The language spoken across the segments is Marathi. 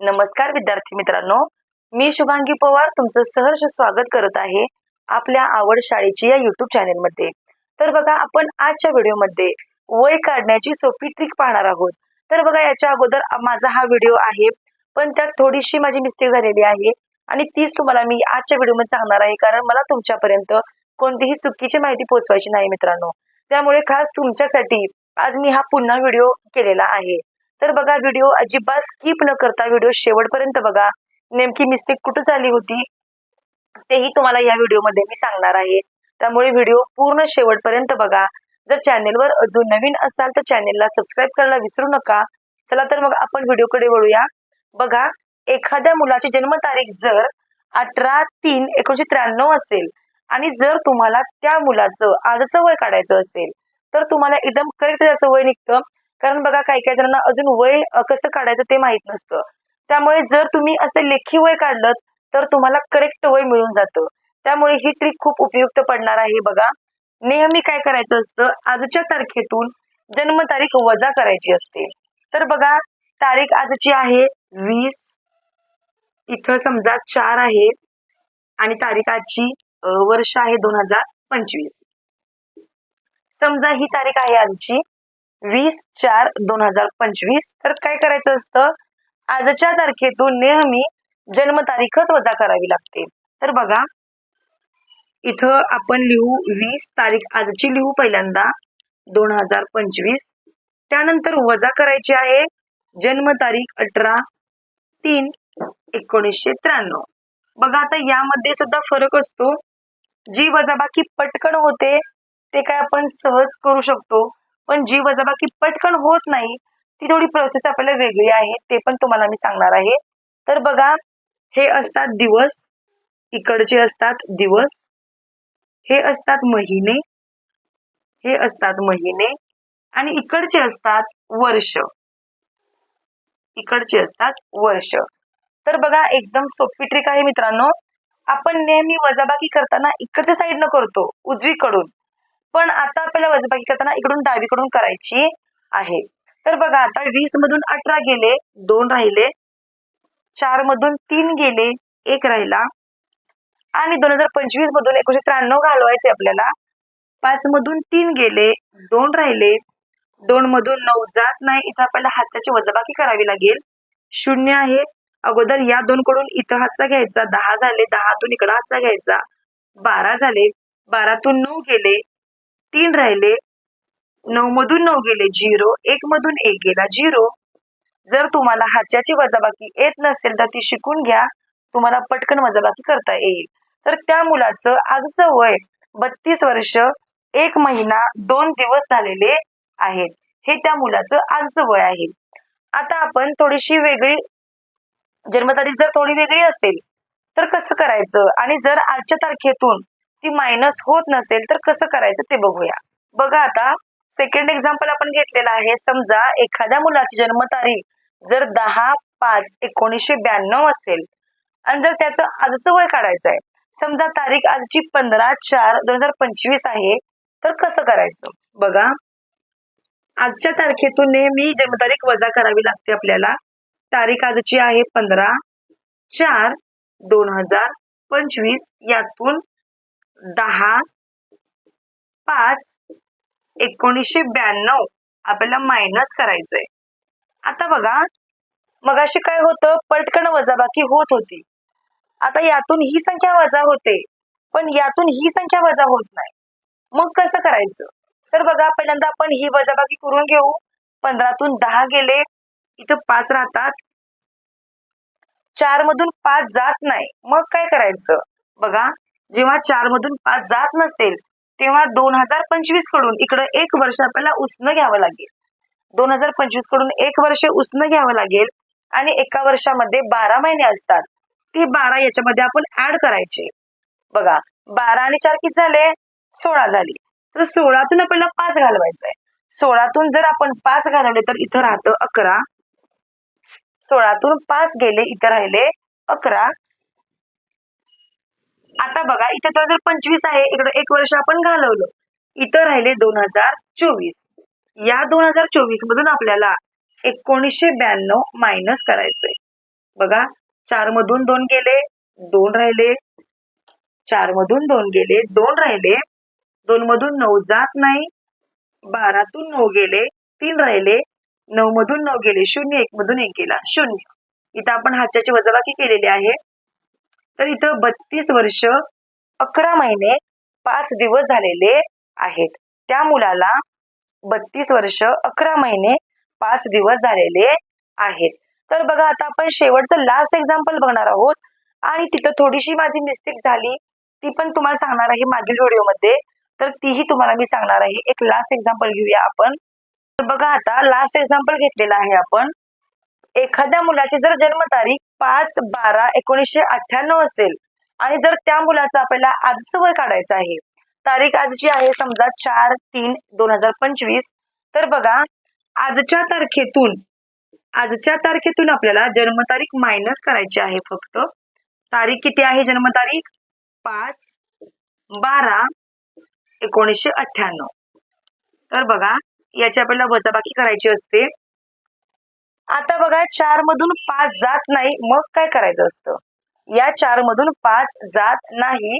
नमस्कार विद्यार्थी मित्रांनो. मी शुभांगी पवार तुमचं सहर्ष स्वागत करत आहे आपल्या आवड शाळेची या युट्यूब चॅनेलमध्ये तर बघा आपण आजच्या व्हिडिओमध्ये वय काढण्याची सोपी ट्रिक पाहणार आहोत. तर बघा याच्या अगोदर माझा हा व्हिडिओ आहे पण त्यात थोडीशी माझी मिस्टेक झालेली आहे आणि तीच तुम्हाला मी आजच्या व्हिडिओमध्ये सांगणार आहे कारण मला तुमच्यापर्यंत कोणतीही चुकीची माहिती पोहोचवायची नाही मित्रांनो. त्यामुळे खास तुमच्यासाठी आज मी हा पुन्हा व्हिडिओ केलेला आहे. तर बघा व्हिडिओ अजिबात स्किप न करता व्हिडिओ शेवटपर्यंत बघा. नेमकी मिस्टेक कुठं झाली होती तेही तुम्हाला या व्हिडिओमध्ये मी सांगणार आहे. त्यामुळे व्हिडिओ पूर्ण शेवटपर्यंत बघा. जर चॅनेलवर अजून नवीन असाल तर चॅनेलला सबस्क्राईब करायला विसरू नका. चला तर मग आपण व्हिडिओकडे वळूया. बघा एखाद्या मुलाची जन्मतारीख जर अठरा तीन एकोणीशे त्र्याण्णव असेल आणि जर तुम्हाला त्या मुलाचं आजचं वय काढायचं असेल तर तुम्हाला एकदम करेक्ट त्याचं वय निघतं. कारण बघा काही काही जणांना अजून वय कसं काढायचं ते माहीत नसतं. त्यामुळे जर तुम्ही असं लेखी वय काढलं तर तुम्हाला करेक्ट वय मिळून जातं. त्यामुळे ही ट्रिक खूप उपयुक्त पडणार आहे बघा. नेहमी काय करायचं असतं? आजच्या तारखेतून जन्मतारीख वजा करायची असते. तर बघा तारीख आजची आहे वीस. इथं समजा चार आहे. आणि तारीख आजची वर्ष आहे दोन हजार पंचवीस. समजा ही तारीख आहे आजची वीस चार दोन हजार पंचवीस. तर काय करायचं असतं? आजच्या तारखेतून नेहमी जन्मतारीखच वजा करावी लागते. तर बघा इथं आपण लिहू वीस तारीख आजची लिहू पहिल्यांदा दोन हजार पंचवीस. त्यानंतर वजा करायची आहे जन्मतारीख अठरा तीन एकोणीसशे त्र्याण्णव. बघा आता यामध्ये सुद्धा फरक असतो. जी वजाबाकी पटकन होते ते काय आपण सहज करू शकतो. पण जी वजाबाकी पटकन होत नाही ती थोडी प्रोसेस आपल्याला वेगळी आहे ते पण तुम्हाला मी सांगणार आहे. तर बघा हे असतात दिवस इकडचे असतात दिवस हे असतात महिने हे असतात महिने आणि इकडचे असतात वर्ष. इकडचे असतात वर्ष. तर बघा एकदम सोपी ट्रिक आहे मित्रांनो. आपण नेहमी वजाबाकी करताना इकडच्या साईडनं करतो उजवीकडून. पण आता आपल्याला वजबाकी करताना इकडून डावीकडून करायची आहे. तर बघा आता वीस मधून अठरा गेले दोन राहिले. चार मधून तीन गेले एक राहिला. आणि दोन हजार पंचवीस मधून एकोणीशे त्र्याण्णव घालवायचे आपल्याला. पाच मधून तीन गेले दोन राहिले. दोन मधून नऊ जात नाही. इथं आपल्याला हाताची वजाबाकी करावी लागेल. शून्य आहे. अगोदर या दोन कडून इथं हातचा घ्यायचा. दहा झाले दहातून इकडं हातचा घ्यायचा. बारा झाले. बारातून नऊ गेले. तीन राहिले. नऊ मधून नऊ गेले झिरो. एक मधून एक गेला झिरो. जर तुम्हाला हाच्याची वजाबाकी येत नसेल तर ती शिकून घ्या. तुम्हाला पटकन वजाबाकी करता येईल. तर त्या मुलाचं आजचं वय बत्तीस वर्ष एक महिना दोन दिवस झालेले आहेत. हे त्या मुलाचं आजचं वय आहे. आता आपण थोडीशी वेगळी जन्मतारीख जर थोडी वेगळी असेल तर कसं करायचं? आणि जर आजच्या तारखेतून ती मायनस होत नसेल तर कसं करायचं ते बघूया. बघा आता सेकंड एक्झाम्पल आपण घेतलेलं आहे. समजा एखाद्या मुलाची जन्मतारीख जर दहा पाच एकोणीसशे ब्याण्णव असेल आणि जर त्याचं आजचं वय काढायचं आहे समजा तारीख आजची पंधरा चार दोन हजार पंचवीस आहे तर कसं करायचं? बघा. आजच्या तारखेतून नेहमी जन्मतारीख वजा करावी लागते आपल्याला. तारीख आजची आहे पंधरा चार दोन हजार पंचवीस. यातून दहा पाच एकोणीसशे ब्याण्णव. आपल्याला मायनस करायचंय. आता बघा मगाशी काय होतं? पटकन वजाबाकी होत होती. आता यातून ही संख्या वजा होते. पण यातून ही संख्या वजा होत नाही. मग कसं करायचं? तर बघा पहिल्यांदा आपण ही वजाबाकी करून घेऊ. पंधरातून दहा गेले. इथं पाच राहतात. चार मधून पाच जात नाही. मग काय करायचं? बघा जेव्हा चार मधून पाच जात नसेल तेव्हा दोन हजार पंचवीसकडून इकडं एक वर्ष आपल्याला उसनं घ्यावं लागेल. दोन हजार पंचवीसकडून एक वर्ष उसनं घ्यावं लागेल आणि एका वर्षामध्ये बारा महिने असतात. ते बारा याच्यामध्ये आपण ऍड करायचे. बघा बारा आणि चार किती झाले? सोळा झाली. तर सोळातून आपल्याला पाच घालवायचं आहे सोळातून जर आपण पाच घालवले तर इथं राहतं अकरा. सोळातून पाच गेले इथं राहिले अकरा. आता बघा इथे दोन हजार पंचवीस आहे इकडे एक वर्ष आपण घालवलं. इथं राहिले दोन हजार चोवीस. या दोन हजार चोवीस मधून आपल्याला एकोणीसशे ब्याण्णव मायनस करायचंय. बघा चार मधून दोन गेले दोन राहिले. चार मधून दोन गेले दोन राहिले. दोन मधून नऊ जात नाही. बारातून नऊ गेले तीन राहिले. नऊ मधून नऊ गेले शून्य. एक मधून एक गेला शून्य. इथं आपण हाच्याची वजाबाकी केलेली आहे. तर इथं बत्तीस वर्ष अकरा महिने पाच दिवस झालेले आहेत. त्या मुलाला बत्तीस वर्ष अकरा महिने पाच दिवस झालेले आहेत. तर बघा आता आपण शेवटचं लास्ट एक्झाम्पल बघणार आहोत. आणि तिथं थोडीशी माझी मिस्टेक झाली. ती पण तुम्हाला सांगणार आहे मागील व्हिडिओमध्ये तर तीही तुम्हाला मी सांगणार आहे. एक लास्ट एक्झाम्पल घेऊया आपण. तर बघा आता लास्ट एक्झाम्पल घेतलेला आहे आपण. एखाद्या मुलाची जर जन्मतारीख पाच बारा एकोणीसशे अठ्ठ्याण्णव असेल आणि जर त्या मुलाचं आपल्याला आजचं वय काढायचं आहे तारीख आजची आहे समजा चार तीन दोन हजार पंचवीस तर बघा आजच्या तारखेतून आजच्या तारखेतून आपल्याला जन्मतारीख मायनस करायची आहे फक्त. तारीख किती आहे जन्मतारीख? पाच बारा एकोणीसशे अठ्ठ्याण्णव. तर बघा याची आपल्याला वजाबाकी करायची असते. आता बघा चार मधून पाच जात नाही मग काय करायचं असतं? या चार मधून पाच जात नाही.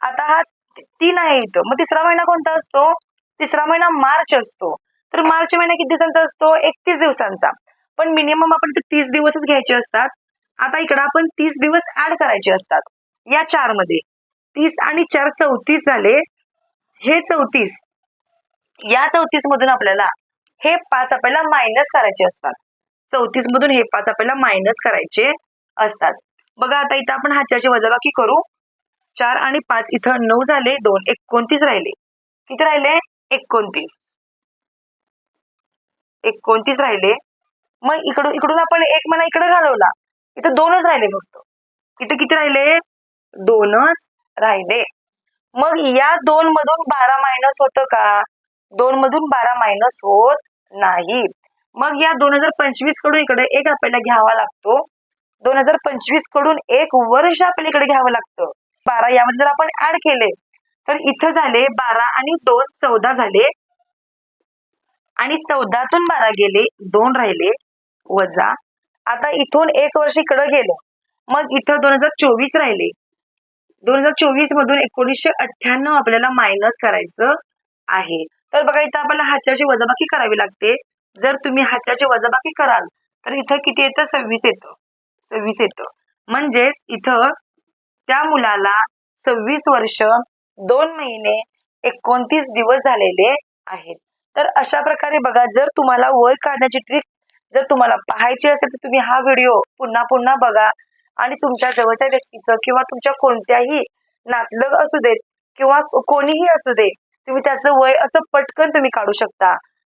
आता हा तीन आहे इथं. मग तिसरा महिना कोणता असतो? तिसरा महिना मार्च असतो. तर मार्च महिना किती दिवसांचा असतो? एकतीस दिवसांचा. पण मिनिमम आपण ते तीस दिवसच घ्यायचे असतात. आता इकडं आपण तीस दिवस ऍड करायचे असतात. या चारमध्ये. तीस आणि चार चौतीस झाले. हे चौतीस. या चौतीस मधून आपल्याला हे पाच आपल्याला मायनस करायचे असतात. चौतीस मधून हे पाच आपल्याला मायनस करायचे असतात. बघा आता इथं आपण हाच्याची वजाबाकी करू. चार आणि पाच इथं नऊ झाले दोन एकोणतीस राहिले. किती राहिले? एकोणतीस. एकोणतीस राहिले. मग इकडून इकडून आपण एक महिना इकडे घालवला. इथं दोनच राहिले फक्त. इथं किती राहिले? दोनच राहिले. मग या दोन मधून बारा मायनस होतं का? दोन मधून बारा मायनस होत नाही. मग या दोन हजार पंचवीसकडून इकडे एक आपल्याला घ्यावा लागतो. दोन हजार पंचवीसकडून एक वर्ष आपल्याला इकडे घ्यावं लागतं. बारा यामध्ये जर आपण ऍड केले तर इथं झाले बारा आणि दोन चौदा झाले. आणि चौदातून बारा गेले दोन राहिले वजा. आता इथून एक वर्ष इकडं गेलं. मग इथं दोन हजार चोवीस राहिले. दोन हजार चोवीस मधून एकोणीसशे अठ्ठ्याण्णव आपल्याला मायनस करायचं आहे. तर बघा इथं आपल्याला हाच्याची वजाबाकी करावी लागते. जर तुम्ही हाच्याची वजाबाकी कराल तर इथं किती येतं? सव्वीस येतं. सव्वीस येतं. म्हणजेच इथं त्या मुलाला सव्वीस वर्ष दोन महिने एकोणतीस दिवस झालेले आहेत. तर अशा प्रकारे बघा जर तुम्हाला वय काढण्याची ट्रिक जर तुम्हाला पाहायची असेल तर तुम्ही हा व्हिडिओ पुन्हा पुन्हा बघा. आणि तुमच्या जवळच्या व्यक्तीचं किंवा तुमच्या कोणत्याही नातलग असू देत किंवा कोणीही असू दे तुम्ही त्याचं वय असं पटकन तुम्ही काढू शकता.